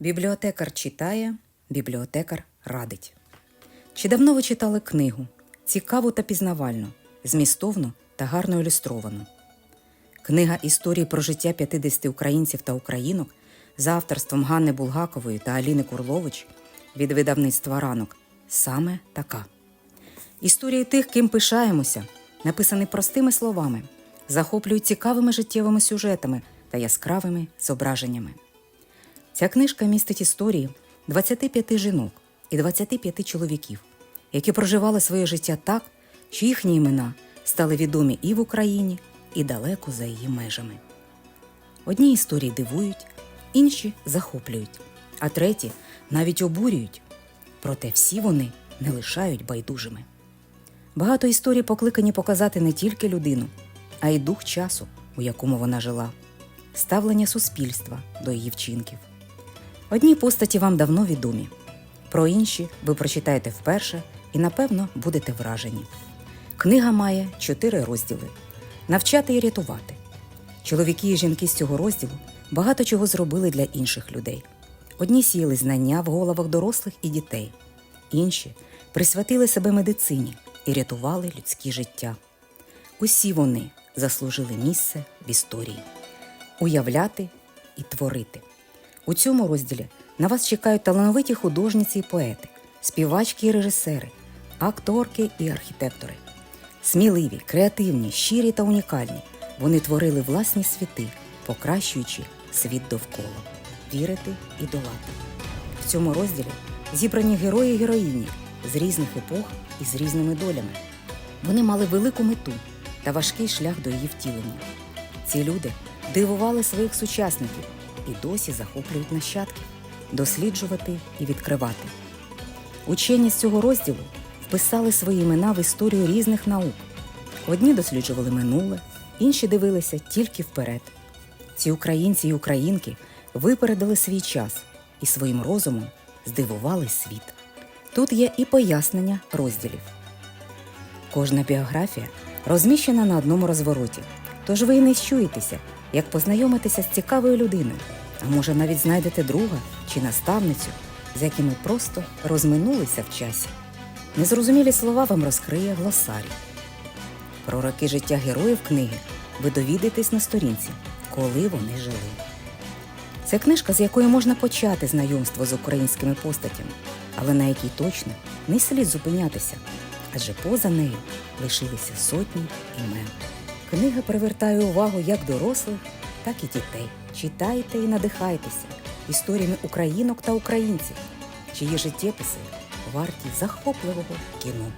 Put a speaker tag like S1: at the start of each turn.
S1: Бібліотекар читає, бібліотекар радить. Чи давно ви читали книгу? Цікаву та пізнавальну, змістовну та гарно ілюстровану. Книга історії про життя 50 українців та українок за авторством Ганни Булгакової та Аліни Курлович від видавництва ранок саме така. Історії тих, ким пишаємося, написані простими словами, захоплюють цікавими життєвими сюжетами та яскравими зображеннями. Ця книжка містить історії 25 жінок і 25 чоловіків, які проживали своє життя так, що їхні імена стали відомі і в Україні, і далеко за її межами. Одні історії дивують, інші захоплюють, а треті навіть обурюють. Проте всі вони не лишають байдужими. Багато історій покликані показати не тільки людину, а й дух часу, у якому вона жила, ставлення суспільства до її вчинків. Одні постаті вам давно відомі, про інші ви прочитаєте вперше і, напевно, будете вражені. Книга має чотири розділи: навчати і рятувати. Чоловіки і жінки з цього розділу багато чого зробили для інших людей. Одні сіяли знання в головах дорослих і дітей, інші присвятили себе медицині і рятували людські життя. Усі вони заслужили місце в історії уявляти і творити. У цьому розділі на вас чекають талановиті художниці і поети, співачки і режисери, акторки і архітектори. Сміливі, креативні, щирі та унікальні. Вони творили власні світи, покращуючи світ довкола, вірити і долати. В цьому розділі зібрані герої і героїні з різних епох і з різними долями. Вони мали велику мету та важкий шлях до її втілення. Ці люди дивували своїх сучасників і досі захоплюють нащадків досліджувати і відкривати. Учені з цього розділу вписали свої імена в історію різних наук. Одні досліджували минуле, інші дивилися тільки вперед. Ці українці і українки випередили свій час і своїм розумом здивували світ. Тут є і пояснення розділів. Кожна біографія розміщена на одному розвороті, тож ви і не щуєтеся, як познайомитися з цікавою людиною, а може навіть знайдете друга чи наставницю, з якими просто розминулися в часі. Незрозумілі слова вам розкриє глосарій. Про роки життя героїв книги ви довідаєтесь на сторінці, коли вони жили. Це книжка, з якої можна почати знайомство з українськими постатями, але на якій точно не слід зупинятися, адже поза нею лишилися сотні імен. Книга привертає увагу як дорослих, так і дітей. Читайте і надихайтеся історіями українок та українців, чиї життєписи варті захопливого кіно.